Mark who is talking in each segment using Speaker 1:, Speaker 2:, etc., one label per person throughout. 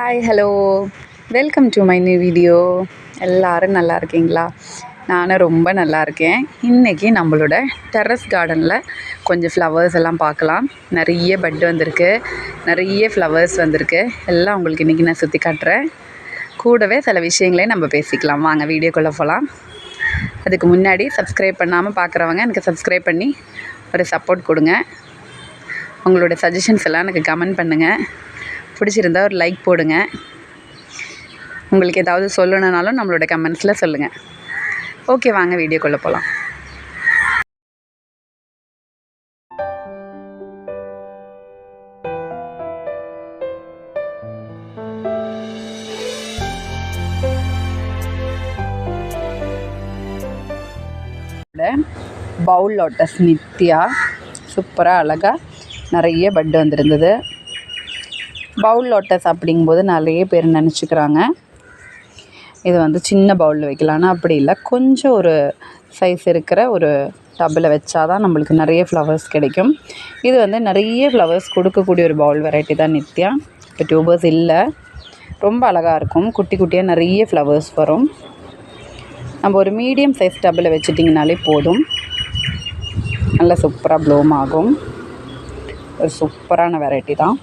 Speaker 1: Hi hello welcome to my new video எல்லோரும் நல்லா இருக்கீங்களா? நானும் ரொம்ப நல்லா இருக்கேன். இன்றைக்கி நம்மளோட டெரஸ் கார்டனில் கொஞ்சம் ஃப்ளவர்ஸ் எல்லாம் பார்க்கலாம். நிறைய பட் வந்திருக்கு. நிறைய ஃப்ளவர்ஸ் வந்திருக்கு. எல்லாம் உங்களுக்கு இன்றைக்கி நான் சுற்றி காட்டுறேன். கூடவே சில விஷயங்களையும் நம்ம பேசிக்கலாம். வாங்க வீடியோக்குள்ளே போகலாம் அதுக்கு முன்னாடி சப்ஸ்கிரைப் பண்ணாமல் பார்க்குறவங்க எனக்கு சப்ஸ்கிரைப் பண்ணி ஒரு சப்போர்ட் கொடுங்க. உங்களோட சஜஷன்ஸ் எல்லாம் எனக்கு கமெண்ட் பண்ணுங்கள் பிடிச்சிருந்தா ஒரு லைக் போடுங்க. உங்களுக்கு ஏதாவது சொல்லணுன்னாலும் நம்மளோட கமெண்ட்ஸில் சொல்லுங்கள் ஓகே வாங்க வீடியோக்குள்ளே போகலாம் பவுல் லோட்டஸ் நித்யா. சூப்பராக அழகாக நிறைய பட் வந்திருந்தது. பவுல் லோட்டஸ் அப்படிங்கும்போது நிறைய பேர் நினச்சிக்கிறாங்க. இது வந்து சின்ன பவுலில் வைக்கலான்னு அப்படி இல்லை. கொஞ்சம் ஒரு சைஸ் இருக்கிற ஒரு டப்பில் வச்சா தான் நம்மளுக்கு நிறைய ஃப்ளவர்ஸ் கிடைக்கும். இது வந்து நிறைய ஃப்ளவர்ஸ் கொடுக்கக்கூடிய ஒரு பவுல் வெரைட்டி தான் நித்யா. இப்போ டியூபர்ஸ் இல்லை. ரொம்ப அழகாக இருக்கும். குட்டி குட்டியாக நிறைய ஃப்ளவர்ஸ் வரும். நம்ம ஒரு மீடியம் சைஸ் டப்பில் வச்சிட்டிங்கனாலே போதும். நல்லா சூப்பராக ப்ளூம் ஆகும். ஒரு சூப்பரான வெரைட்டி தான்.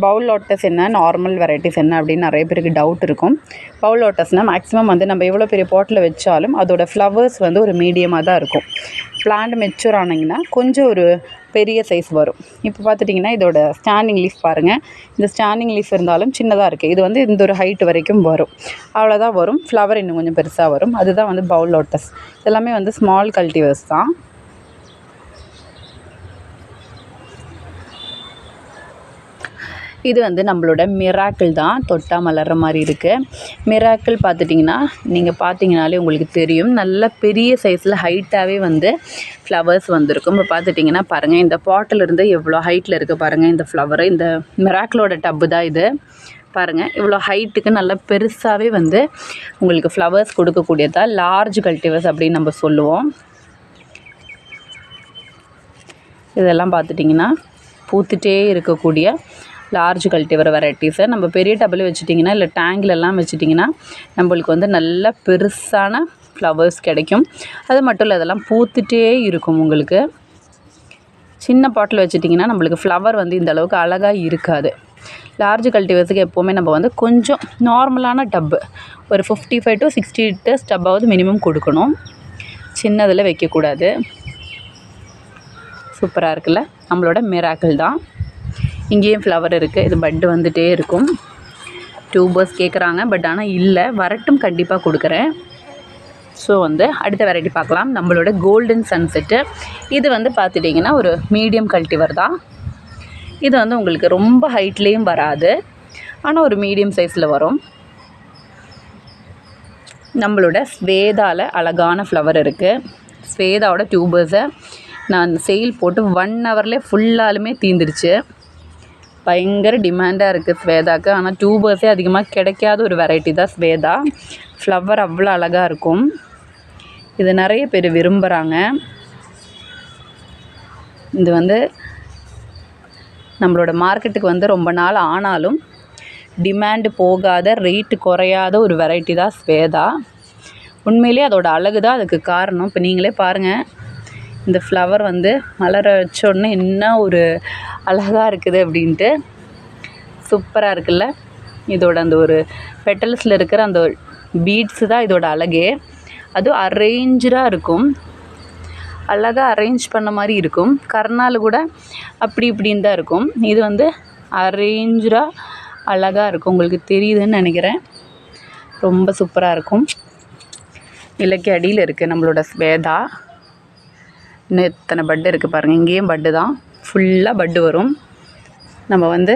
Speaker 1: பவுல் லோட்டஸ் என்ன? நார்மல் வெரைட்டிஸ் என்ன அப்படின்னு நிறைய பேருக்கு டவுட் இருக்கும். பவுல் லோட்டஸ்னால் மேக்ஸிமம் வந்து நம்ம எவ்வளோ பெரிய பாட்டில் வச்சாலும் அதோடய ஃப்ளவர்ஸ் வந்து ஒரு மீடியமாக தான் இருக்கும். பிளான்ட் மெச்சூர் ஆனீங்கன்னா கொஞ்சம் ஒரு பெரிய சைஸ் வரும். இப்போ பார்த்துட்டிங்கன்னா இதோட ஸ்டாண்டிங் லீஃப் பாருங்கள் இந்த ஸ்டாண்டிங் லீஃப் இருந்தாலும் சின்னதாக இருக்குது இது வந்து இந்த ஒரு ஹைட் வரைக்கும் வரும். அவ்வளோதான் வரும். ஃப்ளவர் இன்னும் கொஞ்சம் பெருசாக வரும். அதுதான் வந்து பவுல் லோட்டஸ். இதெல்லாமே வந்து ஸ்மால் கல்டிவர்ஸ் தான். இது வந்து நம்மளோட மிராக்கிள் தான். தொட்டா மலர்ற மாதிரி இருக்குது மிராக்கிள் பார்த்துட்டிங்கன்னா நீங்கள் பார்த்தீங்கனாலே உங்களுக்கு தெரியும். நல்ல பெரிய சைஸில் ஹைட்டாகவே வந்து ஃப்ளவர்ஸ் வந்திருக்கும். இப்போ பார்த்துட்டிங்கன்னா பாருங்கள் இந்த பாட்டில் இருந்து எவ்வளோ ஹைட்டில் இருக்குது பாருங்கள் இந்த ஃப்ளவரு இந்த மிராக்கிளோட டப்பு தான் இது. பாருங்கள் இவ்வளோ ஹைட்டுக்கு நல்லா பெருசாகவே வந்து உங்களுக்கு ஃப்ளவர்ஸ் கொடுக்கக்கூடியதாக லார்ஜ் கல்டிவர்ஸ் அப்படின்னு நம்ம சொல்லுவோம். இதெல்லாம் பார்த்துட்டிங்கன்னா பூத்துட்டே இருக்கக்கூடிய லார்ஜ் கல்டிவர் வெரைட்டிஸை நம்ம பெரிய டபுள் வச்சுட்டிங்கன்னா இல்லை டேங்கிலெல்லாம் வச்சுட்டிங்கன்னா நம்மளுக்கு வந்து நல்ல பெருசான ஃப்ளவர்ஸ் கிடைக்கும். அது மட்டும் இல்லை அதெல்லாம் பூத்துட்டே இருக்கும் உங்களுக்கு. சின்ன பாட்டில் வச்சுட்டிங்கன்னா நம்மளுக்கு ஃப்ளவர் வந்து இந்த அளவுக்கு அழகாக இருக்காது. லார்ஜ் கல்டிவர்ஸுக்கு எப்போவுமே நம்ம வந்து கொஞ்சம் நார்மலான டப்பு ஒரு fifty five to sixty litres டப்பாவது minimum கொடுக்கணும். சின்னதில் வைக்கக்கூடாது. சூப்பராக இருக்குல்ல? நம்மளோட மிராக்கிள் தான். இங்கேயும் ஃப்ளவர் இருக்குது இது பட்டு வந்துகிட்டே இருக்கும். டியூபர்ஸ் கேட்குறாங்க பட் ஆனால் இல்லை. வரட்டும் கண்டிப்பாக கொடுக்குறேன். ஸோ வந்து அடுத்த வெரைட்டி பார்க்கலாம். நம்மளோட கோல்டன் சன்செட்டு இது வந்து பார்த்துட்டிங்கன்னா ஒரு மீடியம் கல்டிவர் தான். இது வந்து உங்களுக்கு ரொம்ப ஹைட்லேயும் வராது. ஆனால் ஒரு மீடியம் சைஸில் வரும். நம்மளோட ஸ்வேதாவில் அழகான ஃப்ளவர் இருக்குது ஸ்வேதாவோட டியூபர்ஸை நான் செயில் போட்டு ஒன் ஹவர்லேயே ஃபுல்லாலுமே தீந்துருச்சு. பயங்கர டிமாண்டாக இருக்குது ஸ்வேதாவுக்கு ஆனால் டியூபர்ஸே அதிகமாக கிடைக்காத ஒரு வெரைட்டி தான் ஸ்வேதா. ஃப்ளவர் அவ்வளோ அழகாக இருக்கும். இது நிறைய பேர் விரும்புகிறாங்க இது வந்து நம்மளோட மார்க்கெட்டுக்கு வந்து ரொம்ப நாள் ஆனாலும் டிமாண்டு போகாத ரேட்டு குறையாத ஒரு வெரைட்டி தான் ஸ்வேதா. உண்மையிலே அதோட அழகு தான் அதுக்கு காரணம். இப்போ நீங்களே பாருங்கள் இந்த ஃப்ளவர் வந்து மலர வச்சோடனே என்ன ஒரு அழகாக இருக்குது அப்படின்ட்டு சூப்பராக இருக்குல்ல? இதோட அந்த ஒரு பெட்டல்ஸில் இருக்கிற அந்த பீட்ஸு தான் இதோட அழகே. அதுவும் அரேஞ்சராக இருக்கும். அழகாக அரேஞ்ச் பண்ண மாதிரி இருக்கும். கர்னால் கூட அப்படி இப்படின்னு தான் இருக்கும். இது வந்து அரேஞ்சராக அழகாக இருக்கும். உங்களுக்கு தெரியுதுன்னு நினைக்கிறேன். ரொம்ப சூப்பராக இருக்கும். இலக்கிய அடியில் இருக்குது நம்மளோட ஸ்வேதா இன்னும் எத்தனை பட்டு இருக்குது பாருங்கள் இங்கேயும் பட்டு தான். ஃபுல்லாக பட்டு வரும். நம்ம வந்து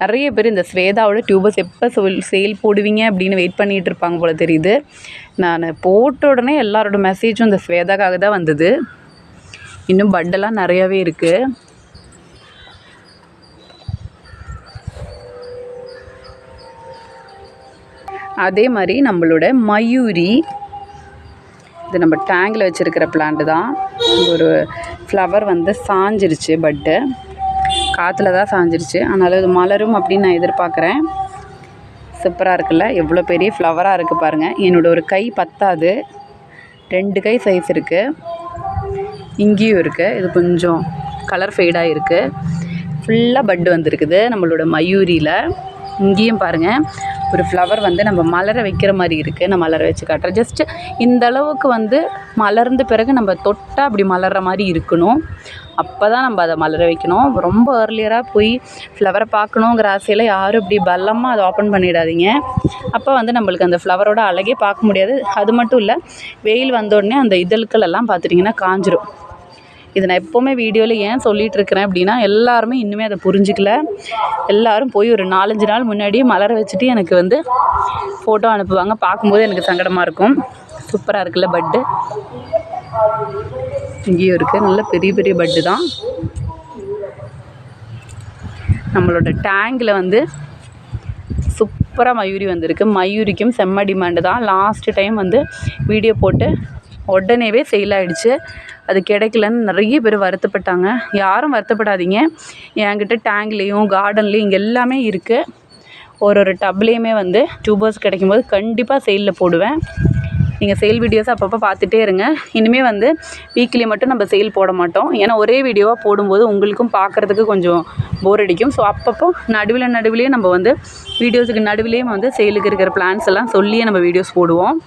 Speaker 1: நிறைய பேர் இந்த ஸ்வேதாவோட டியூபர்ஸ் எப்போ சொல் சேல் போடுவீங்க அப்படின்னு வெயிட் பண்ணிகிட்டு இருப்பாங்க போல் தெரியுது. நான் போட்ட உடனே எல்லாரோட மெசேஜும் இந்த ஸ்வேதாக்காக தான் வந்தது. இன்னும் பட்டெல்லாம் நிறையாவே இருக்குது அதே மாதிரி நம்மளோட மயூரி இது நம்ம டேங்கில் வச்சுருக்கிற பிளான்ட் தான். ஒரு ஃப்ளவர் வந்து சாஞ்சிருச்சு பட்டு காற்றுல தான் சாஞ்சிருச்சு. அதனால் இது மலரும் அப்படின்னு நான் எதிர்பார்க்குறேன். சூப்பராக இருக்குல்ல? எவ்வளோ பெரிய ஃப்ளவராக இருக்குது பாருங்கள் என்னோடய ஒரு கை பத்தாது. ரெண்டு கை சைஸ் இருக்குது இங்கேயும் இருக்குது இது கொஞ்சம் கலர் ஃபேடாக இருக்குது ஃபுல்லாக பட்டு வந்திருக்குது நம்மளோட மயூரியில். இங்கேயும் பாருங்கள் ஒரு ஃப்ளவர் வந்து நம்ம மலர வைக்கிற மாதிரி இருக்குது நான் மலர வச்சு காட்டுறேன். ஜஸ்ட்டு இந்த அளவுக்கு வந்து மலர்ந்த பிறகு நம்ம தொட்டால் அப்படி மலர்ற மாதிரி இருக்கணும். அப்போ தான் நம்ம அதை மலர வைக்கணும். ரொம்ப ஏர்லியராக போய் ஃப்ளவரை பார்க்கணுங்கிற ஆசையில் யாரும் இப்படி பல்லமாக அதை ஓப்பன் பண்ணிடாதீங்க. அப்போ வந்து நம்மளுக்கு அந்த ஃப்ளவரோட அழகே பார்க்க முடியாது. அது மட்டும் இல்லை வெயில் வந்தோடனே அந்த இதழ்கள் எல்லாம் பார்த்துட்டிங்கன்னா காஞ்சிரும். இது நான் எப்போவுமே வீடியோவில் ஏன் சொல்லிகிட்டு இருக்கிறேன் அப்படின்னா எல்லாருமே இன்னுமே அதை புரிஞ்சிக்கல. எல்லாரும் போய் ஒரு நாலஞ்சு நாள் முன்னாடியே மலர வச்சுட்டு எனக்கு வந்து ஃபோட்டோ அனுப்புவாங்க. பார்க்கும்போது எனக்கு சங்கடமாக இருக்கும். சூப்பராக இருக்குல்ல பட்டு இங்கேயும் இருக்குது நல்ல பெரிய பெரிய பட்டு தான். நம்மளோட டேங்கில் வந்து சூப்பராக மயூரி வந்திருக்கு. மயூரிக்கும் செம்ம டிமாண்டு தான். லாஸ்ட்டு டைம் வந்து வீடியோ போட்டு உடனேவே சேல் ஆகிடுச்சு அது கிடைக்கலன்னு நிறைய பேர் வருத்தப்பட்டாங்க. யாரும் வருத்தப்படாதீங்க. என்கிட்ட டேங்க்லேயும் கார்டன்லேயும் இங்கே எல்லாமே இருக்குது ஒரு ஒரு டப்லேயுமே வந்து டியூபர்ஸ் கிடைக்கும்போது கண்டிப்பாக சேலில் போடுவேன். நீங்கள் சேல் வீடியோஸ் அப்பப்போ பார்த்துட்டே இருங்க. இனிமேல் வந்து வீக்லி மட்டும் நம்ம சேல் போட மாட்டோம். ஏன்னா ஒரே வீடியோவாக போடும்போது உங்களுக்கும் பார்க்குறதுக்கு கொஞ்சம் போர் அடிக்கும். ஸோ அப்பப்போ நடுவில் நடுவிலேயே நம்ம வந்து வீடியோஸுக்கு நடுவிலேயும் வந்து சேலுக்கு இருக்கிற பிளான்ஸ் எல்லாம் சொல்லியே நம்ம வீடியோஸ் போடுவோம்.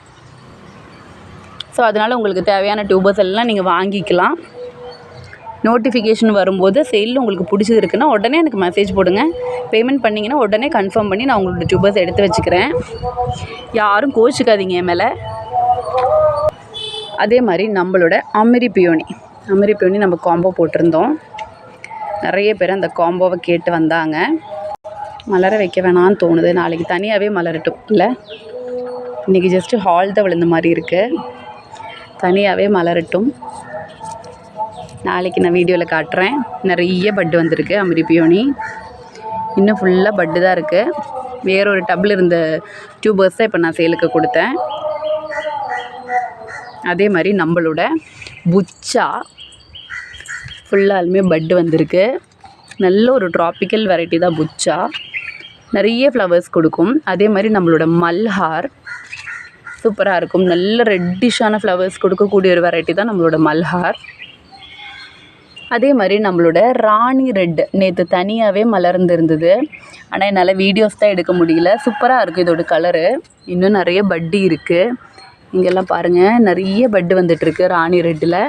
Speaker 1: ஸோ அதனால் உங்களுக்கு தேவையான டியூபர்ஸ் எல்லாம் நீங்கள் வாங்கிக்கலாம். நோட்டிஃபிகேஷன் வரும்போது சேலில் உங்களுக்கு பிடிச்சது இருக்குன்னா உடனே எனக்கு மெசேஜ் போடுங்க. பேமெண்ட் பண்ணிங்கன்னா உடனே கன்ஃபார்ம் பண்ணி நான் உங்களோட டியூபர்ஸ் எடுத்து வச்சுக்கிறேன். யாரும் கோச்சிக்காதீங்க என் மேலே. அதே மாதிரி நம்மளோட அமெரி பியோனி அமெரி பியோனி நம்ம காம்போ போட்டிருந்தோம். நிறைய பேர் அந்த காம்போவை கேட்டு வந்தாங்க. மலர வைக்க வேணான்னு தோணுது. நாளைக்கு தனியாகவே மலரட்டும். இல்லை? இன்றைக்கி ஜஸ்ட்டு ஹால் தான் விழுந்த மாதிரி இருக்குது தனியாகவே மலரட்டும். நாளைக்கு நான் வீடியோவில் காட்டுறேன். நிறைய பட்டு வந்திருக்கு அமெரி பியோனி இன்னும் ஃபுல்லாக பட்டு தான் இருக்குது வேறொரு டப்பில் இருந்த டியூபர்ஸ் தான் இப்போ நான் சேலுக்கு கொடுத்தேன். அதே மாதிரி நம்மளோட புச்சா ஃபுல்லாலுமே பட்டு வந்திருக்கு. நல்ல ஒரு ட்ராபிக்கல் வெரைட்டி தான் புச்சா. நிறைய ஃப்ளவர்ஸ் கொடுக்கும். அதே மாதிரி நம்மளோட மல்ஹார் சூப்பராக இருக்கும். நல்ல ரெட்டிஷான ஃப்ளவர்ஸ் கொடுக்கக்கூடிய ஒரு வெரைட்டி தான் நம்மளோட மல்ஹார். அதே மாதிரி நம்மளோட ராணி ரெட் நேற்று தனியாகவே மலர்ந்துருந்தது. ஆனால் என்னால் வீடியோஸ் தான் எடுக்க முடியல. சூப்பராக இருக்குது இதோட கலரு இன்னும் நிறைய பட்டி இருக்குது இங்கெல்லாம் பாருங்கள் நிறைய பட்டு வந்துட்டுருக்கு ராணி ரெட்டில்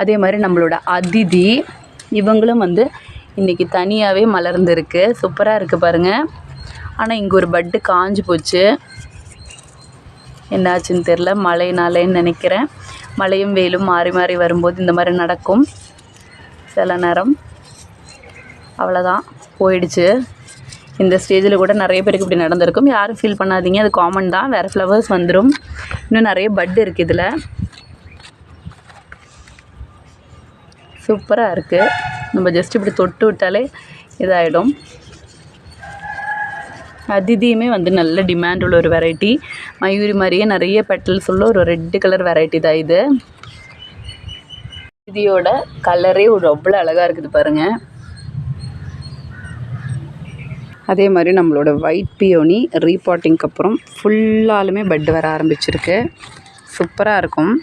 Speaker 1: அதே மாதிரி நம்மளோட அதிதி இவங்களும் வந்து இன்றைக்கி தனியாகவே மலர்ந்துருக்கு. சூப்பராக இருக்குது பாருங்கள் ஆனால் இங்கே ஒரு பட்டு காஞ்சு போச்சு. என்னாச்சுன்னு தெரில மழைனாலேன்னு நினைக்கிறேன். மழையும் வெயிலும் மாறி மாறி வரும்போது இந்த மாதிரி நடக்கும். சில நேரம். அவ்வளோதான் போயிடுச்சு. இந்த ஸ்டேஜில் கூட நிறைய பேருக்கு இப்படி நடந்திருக்கும். யாரும் ஃபீல் பண்ணாதீங்க. அது காமன் தான். வேறு ஃப்ளவர்ஸ் வந்துடும் இன்னும் நிறைய பட் இருக்குது இதில். சூப்பராக இருக்குது நம்ம ஜஸ்ட் இப்படி தொட்டு விட்டாலே இதாகிடும் அதிதியுமே வந்து நல்ல டிமாண்ட் உள்ள ஒரு வெரைட்டி மயூரி மாதிரியே நிறைய பெட்டல்ஸ் உள்ள ஒரு ரெட்டு கலர் வெரைட்டி தான் இது. இதியோட கலரே ஒரு அவ்வளோ அழகாக இருக்குது பாருங்கள் அதே மாதிரி நம்மளோட ஒயிட் பியோனி ரீபாட்டிங்க்கு அப்புறம் ஃபுல்லாலுமே பட் வர ஆரம்பிச்சிருக்கு. சூப்பராக இருக்கும்.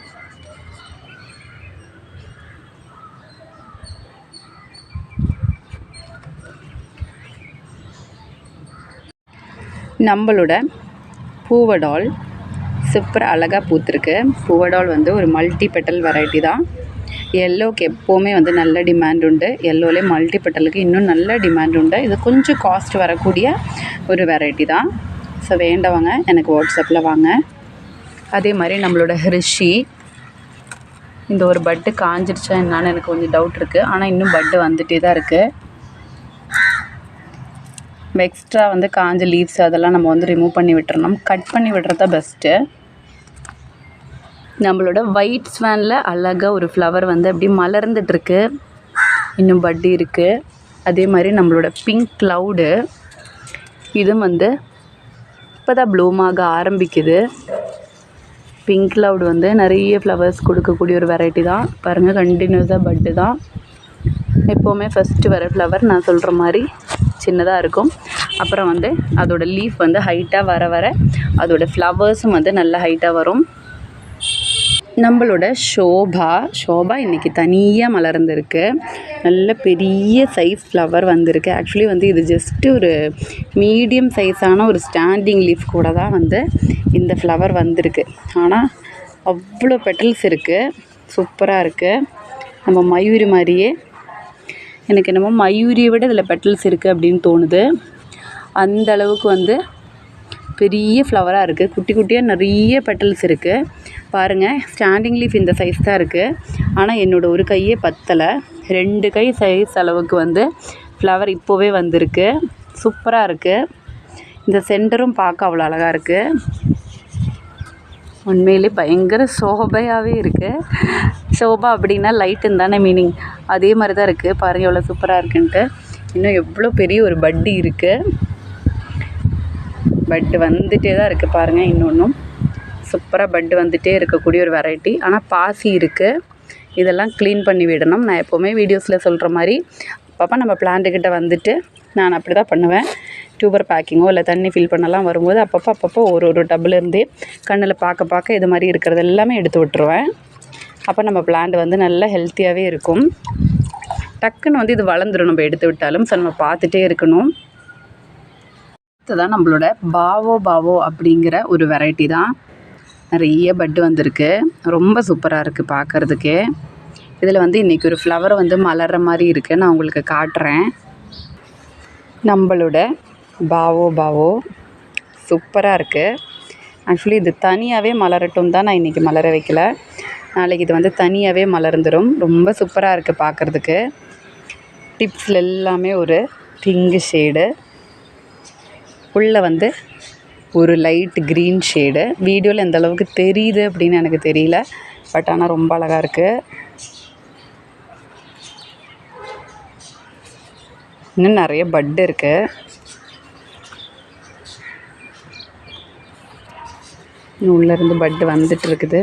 Speaker 1: நம்மளோட பூவடால் சூப்பர் அழகாக பூத்துருக்கு. பூவடால் வந்து ஒரு மல்டி பெட்டல் வெரைட்டி தான் எல்லோக்கு எப்போவுமே வந்து நல்ல டிமாண்ட் உண்டு. எல்லோலே மல்டி பெட்டலுக்கு இன்னும் நல்ல டிமாண்ட் உண்டு. இது கொஞ்சம் காஸ்ட் வரக்கூடிய ஒரு வெரைட்டி தான். ஸோ வேண்டவங்க எனக்கு வாட்ஸ்அப்பில் வாங்க. அதே மாதிரி நம்மளோட ஹிருஷி இந்த ஒரு பட்டு காஞ்சிருச்சா என்னான்னு எனக்கு கொஞ்சம் டவுட் இருக்குது ஆனால் இன்னும் பட்டு வந்துகிட்டே தான் இருக்குது எக்ஸ்ட்ரா வந்து காஞ்ச லீவ்ஸ் அதெல்லாம் நம்ம வந்து ரிமூவ் பண்ணி விட்டுறணும். கட் பண்ணி விடுறது தான் பெஸ்ட்டு நம்மளோட ஒயிட் ஸ்வேனில் அழகாக ஒரு ஃப்ளவர் வந்து அப்படியே மலர்ந்துட்டுருக்கு. இன்னும் பட்டி இருக்குது அதே மாதிரி நம்மளோட பிங்க் க்ளவுடு இதுவும் வந்து இப்போ தான் ப்ளூம் ஆக ஆரம்பிக்குது. பிங்க் க்ளவுட் வந்து நிறைய ஃப்ளவர்ஸ் கொடுக்கக்கூடிய ஒரு வெரைட்டி தான். பாருங்கள் கண்டினியூஸாக பட்டு தான். எப்போவுமே ஃபஸ்ட்டு வர ஃப்ளவர் நான் சொல்கிற மாதிரி சின்னதாக இருக்கும். அப்புறம் வந்து அதோடய லீஃப் வந்து ஹைட்டாக வர வர அதோடய ஃப்ளவர்ஸும் வந்து நல்ல ஹைட்டாக வரும். நம்மளோட ஷோபா ஷோபா இன்றைக்கி தனியாக மலர்ந்துருக்கு. நல்ல பெரிய சைஸ் ஃப்ளவர் வந்திருக்கு. ஆக்சுவலி வந்து இது ஜஸ்ட்டு ஒரு மீடியம் சைஸான ஒரு ஸ்டாண்டிங் லீஃப் கூட தான் வந்து இந்த ஃப்ளவர் வந்திருக்கு. ஆனால் அவ்வளோ பெட்டல்ஸ் இருக்குது சூப்பராக இருக்குது நம்ம மயூரி மாதிரியே எனக்கு என்னமோ மயூரியை விட இதில் பெட்டல்ஸ் இருக்குது அப்படின்னு தோணுது. அந்த அளவுக்கு வந்து பெரிய ஃப்ளவராக இருக்குது குட்டி குட்டியாக நிறைய பெட்டல்ஸ் இருக்குது பாருங்கள் ஸ்டாண்டிங் லீஃப் இந்த சைஸ் தான் இருக்குது ஆனால் என்னோடய ஒரு கையே பத்தலை. ரெண்டு கை சைஸ் அளவுக்கு வந்து ஃப்ளவர் இப்போவே வந்திருக்கு. சூப்பராக இருக்குது இந்த சென்டரும் பார்க்க அவ்வளோ அழகாக இருக்குது உண்மையிலே பயங்கர சோபையாகவே இருக்குது சோபா அப்படின்னா லைட்டுன்னு தானே மீனிங் அதே மாதிரி தான் இருக்குது பாருங்கள் எவ்வளோ சூப்பராக இருக்குன்ட்டு. இன்னும் எவ்வளோ பெரிய ஒரு பட்டு இருக்குது பட்டு வந்துகிட்டே தான் இருக்குது பாருங்கள் இன்னொன்றும் சூப்பராக பட்டு வந்துகிட்டே இருக்கக்கூடிய ஒரு வெரைட்டி ஆனால் பாசி இருக்குது இதெல்லாம் க்ளீன் பண்ணி விடணும். நான் எப்போவுமே வீடியோஸில் சொல்கிற மாதிரி அப்பப்போ நம்ம பிளான்ட்டுக்கிட்ட வந்துட்டு நான் அப்படி தான் பண்ணுவேன். டியூபர் பேக்கிங்கோ இல்லை தண்ணி ஃபில் பண்ணலாம் வரும்போது அப்பப்போ அப்பப்போ ஒரு ஒரு டப்புலேருந்தே கண்ணில் பார்க்க பார்க்க இது மாதிரி இருக்கிறது எல்லாமே எடுத்து விட்டுருவேன். அப்போ நம்ம பிளான்ட் வந்து நல்லா ஹெல்த்தியாகவே இருக்கும். டக்குன்னு வந்து இது வளர்ந்துடும் நம்ம எடுத்து விட்டாலும் ஸோ நம்ம பார்த்துட்டே இருக்கணும். அடுத்ததான் நம்மளோட பாவோ பாவோ அப்படிங்கிற ஒரு வெரைட்டி தான். நிறைய பட்டு வந்திருக்கு. ரொம்ப சூப்பராக இருக்குது பார்க்குறதுக்கே. இதில் வந்து இன்றைக்கி ஒரு ஃப்ளவர் வந்து மலர்ற மாதிரி இருக்குது நான் உங்களுக்கு காட்டுறேன். நம்மளோட பாவோ பாவோ. சூப்பராக இருக்குது ஆக்சுவலி இது தனியாகவே மலரட்டும் தான் நான் இன்றைக்கி மலர வைக்கல. நாளைக்கு இது வந்து தனியாகவே மலர்ந்துடும் ரொம்ப சூப்பராக இருக்குது பார்க்குறதுக்கு டிப்ஸில் எல்லாமே ஒரு பிங்கு ஷேடு உள்ளே வந்து ஒரு லைட் க்ரீன் ஷேடு வீடியோவில் எந்த அளவுக்கு தெரியுது அப்படின்னு எனக்கு தெரியல. பட் ஆனால் ரொம்ப அழகாக இருக்குது இன்னும் நிறைய பட் இருக்குது இன்னும் உள்ளேருந்து பட்டு வந்துட்டு இருக்குது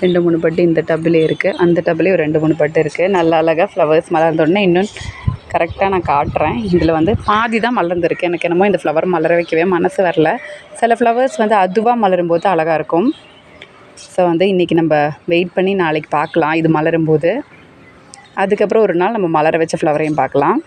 Speaker 1: ரெண்டு மூணு பட்டு இந்த டப்புலே இருக்குது அந்த டப்புலேயும் ரெண்டு மூணு பட்டு இருக்குது நல்ல அழகாக ஃப்ளவர்ஸ் மலர்ந்தோடனே இன்னும் கரெக்டாக நான் காட்டுறேன். இதில் வந்து பாதி தான் மலர்ந்துருக்கு. எனக்கு என்னமோ இந்த ஃப்ளவர் மலர வைக்கவே மனசு வரல. சில ஃப்ளவர்ஸ் வந்து அதுவாக மலரும் போது அழகாக இருக்கும். ஸோ வந்து இன்றைக்கி நம்ம வெயிட் பண்ணி நாளைக்கு பார்க்கலாம். இது மலரும்போது. அதுக்கப்புறம் ஒரு நாள் நம்ம மலர வச்ச ஃப்ளவரையும் பார்க்கலாம்.